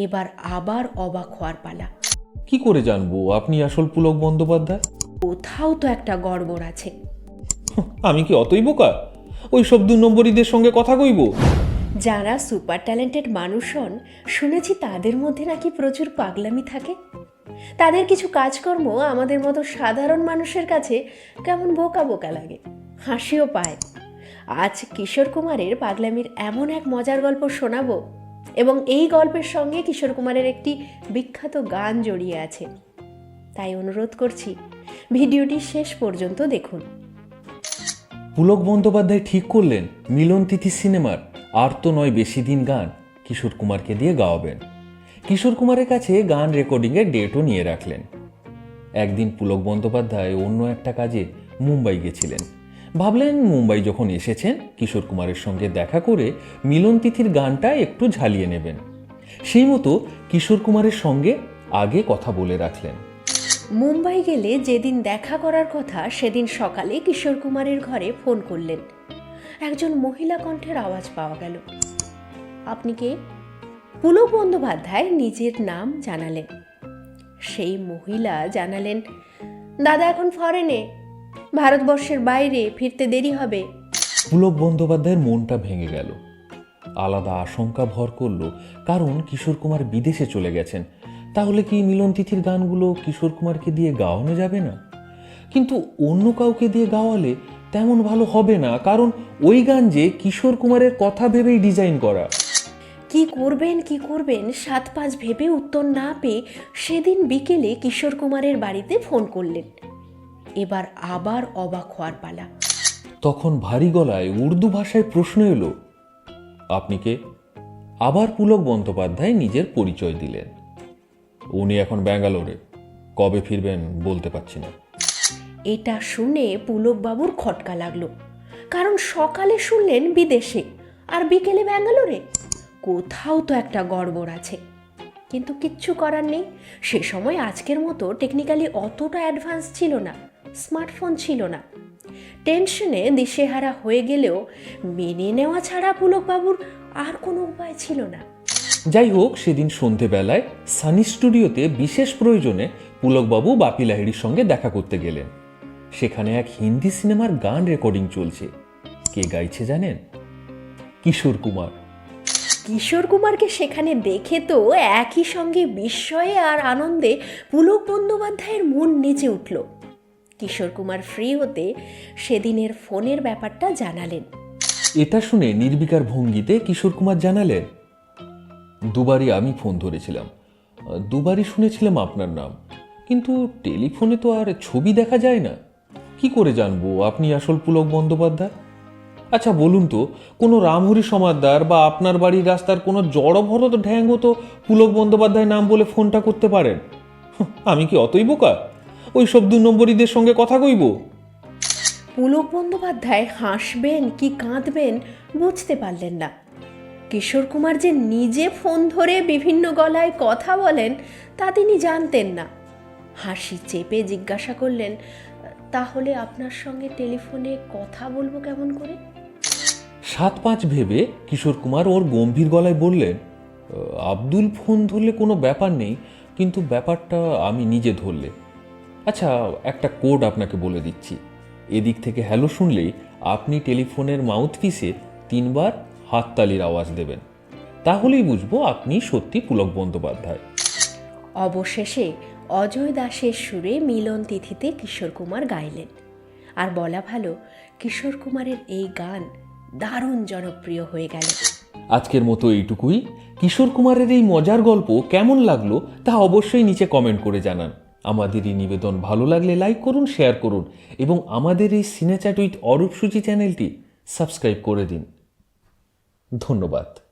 এবার আবার অবাক হওয়ার পালা। কি করে জানব? আপনি আসল পুলক বন্দ্যোপাধ্যায়? কোথাও তো একটা গড়বড় আছে। আমি কি অতই বোকা? ওই সব দু নম্বরীদের সঙ্গে কথা কইব? যারা সুপার ট্যালেন্টেড মানুষ হন শুনেছি তাদের মধ্যে নাকি প্রচুর পাগলামি থাকে। তাদের কিছু কাজকর্ম আমাদের মতো সাধারণ মানুষের কাছে কেমন বোকা বোকা লাগে হাসিও পায়। আজ কিশোর কুমারের পাগলামির এমন এক মজার গল্প শোনাবো এবং এই গল্পের সঙ্গে কিশোর কুমারের একটি বিখ্যাত গান জড়িয়ে আছে। তাই অনুরোধ করছি, ভিডিওটি শেষ পর্যন্ত দেখুন। পুলক বন্দ্যোপাধ্যায় ঠিক করলেন, মিলন তিথি সিনেমার আর তো নয় বেশি দিন গান কিশোর কুমারকে দিয়ে গাওয়াবেন। কিশোর কুমারের কাছে গান রেকর্ডিংয়ের ডেটও নিয়ে রাখলেন। একদিন পুলক বন্দ্যোপাধ্যায় অন্য একটা কাজে মুম্বাই গেছিলেন। ভাবলেন মুম্বাই যখন এসেছেন, কিশোর কুমারের সঙ্গে দেখা করে মিলন তিথির গানটা একটু ঝালিয়ে নেবেন। সেই মতো কিশোর কুমারের সঙ্গে আগে কথা বলে রাখলেন। মুম্বাই গেলে যেদিন দেখা করার কথা, সেদিন সকালে কিশোর কুমারের ঘরে ফোন করলেন। একজন মহিলা কণ্ঠের আওয়াজ পাওয়া গেল। আপনি কে? পুলক বন্দ্যোপাধ্যায় নিজের নাম জানালেন। সেই মহিলা জানালেন, দাদা এখন ফরেনে ভারতবর্ষের বাইরে ফিরতে দেরি হবে। পুলক বন্দ্যোপাধ্যায়ের মনটা ভেঙে গেল। আলাদা আশঙ্কা ভর করল কারণ কিশোর কুমার বিদেশে চলে গেছেন। তাহলে কি মিলন তিথির গানগুলো কিশোর কুমারকে দিয়ে গাওয়ানো যাবে না? কিন্তু অন্য কাউকে দিয়ে গাওয়ালে তেমন ভালো হবে না কারণ ওই গান যে কিশোর কুমারের কথা ভেবেই ডিজাইন করা। কি করবেন কি করবেন সাত পাঁচ ভেবে উত্তর না পেয়ে সেদিন বিকেলে কিশোর কুমারের বাড়িতে ফোন করলেন। এবার আবার অবাক হওয়ার পালা। তখন ভারী গলায় উর্দু ভাষায় প্রশ্ন এলো আপনি কে? আবার পুলক বন্দ্যোপাধ্যায় নিজের পরিচয় দিলেন। উনি এখন ব্যাঙ্গালোরে কবে ফিরবেন বলতে পারছি না। এটা শুনে পুলকবাবুর খটকা লাগল। কারণ সকালে শুনলেন বিদেশে আর বিকেলে ব্যাঙ্গালোরে। কোথাও তো একটা গড়বড় আছে। কিন্তু কিচ্ছু করার নেই। সে সময় আজকের মতো টেকনিক্যালি অতটা অ্যাডভান্স ছিল না। স্মার্টফোন ছিল না। টেনশনে দিশেহারা হয়ে গেলেও মেনে নেওয়া ছাড়া পুলকবাবুর আর কোনো উপায় ছিল না। যাই হোক সেদিন সন্ধেবেলায় সানি স্টুডিওতে বিশেষ প্রয়োজনে পুলকবাবু বাপি লাহিড়ির সঙ্গে দেখা করতে গেলেন। সেখানে এক হিন্দি সিনেমার গান রেকর্ডিং চলছে। কে গাইছে জানেন? কিশোর কুমার। কিশোর কুমারকে সেখানে দেখে তো একই সঙ্গে বিস্ময়ে আর আনন্দে পুলক বন্দ্যোপাধ্যায়ের মন নেচে উঠল। কিশোর কুমার ফ্রি হতে সেদিনের ফোনের ব্যাপারটা জানালেন। এটা শুনে নির্বিকার ভঙ্গিতে কিশোর কুমার জানালেন, দুবারই আমি ফোন ধরেছিলাম। দুবারই শুনেছিলাম আপনার নাম, কিন্তু টেলিফোনে তো আর ছবি দেখা যায় না। কি করে জানব, আপনি আসল পুলক বন্দ্যোপাধ্যায়? আচ্ছা বলুন তো, কোনো রামহরি সমাদ্দার বা আপনার বাড়ির রাস্তার কোনো জড়ভরত ঢ্যাঙ্গো তো পুলক বন্দ্যোপাধ্যায় নাম বলে ফোনটা করতে পারেন? আমি কি অতই বোকা? ওই সব দু নম্বরীদের সঙ্গে কথা কইব? পুলক বন্দ্যোপাধ্যায় হাসবেন কি কাঁদবেন বুঝতে পারলেন না। কিশোর কুমার যে নিজে ফোন ধরে বিভিন্ন গলায় কথা বলেন তা তিনি জানতেন না। হাসি চেপে জিজ্ঞাসা করলেন তাহলে আপনার সঙ্গে টেলিফোনে কথা বলব কেমন করে? সাত পাঁচ ভেবে কিশোর কুমার ওর গম্ভীর গলায় বললেন আব্দুল ফোন ধরলে কোনো ব্যাপার নেই কিন্তু ব্যাপারটা আমি নিজে ধরলে। আচ্ছা একটা কোড আপনাকে বলে দিচ্ছি। এদিক থেকে হ্যালো শুনলেই আপনি টেলিফোনের মাউথপিসে তিনবার হাততালির আওয়াজ দেবেন। তাহলেই বুঝব আপনি সত্যি পুলক বন্দ্যোপাধ্যায়। অবশেষে অজয় দাসের সুরে মিলন তিথিতে কিশোর কুমার গাইলেন। আর বলা ভালো কিশোর কুমারের এই গান দারুণ জনপ্রিয় হয়ে গেল। আজকের মতো এইটুকুই। কিশোর কুমারের এই মজার গল্প কেমন লাগল তা অবশ্যই নিচে কমেন্ট করে জানান। আমাদের এই নিবেদন ভালো লাগলে লাইক করুন, শেয়ার করুন এবং আমাদের এই সিনেচ্যাট উইথ অরূপসূচি চ্যানেলটি সাবস্ক্রাইব করে দিন। ধন্যবাদ।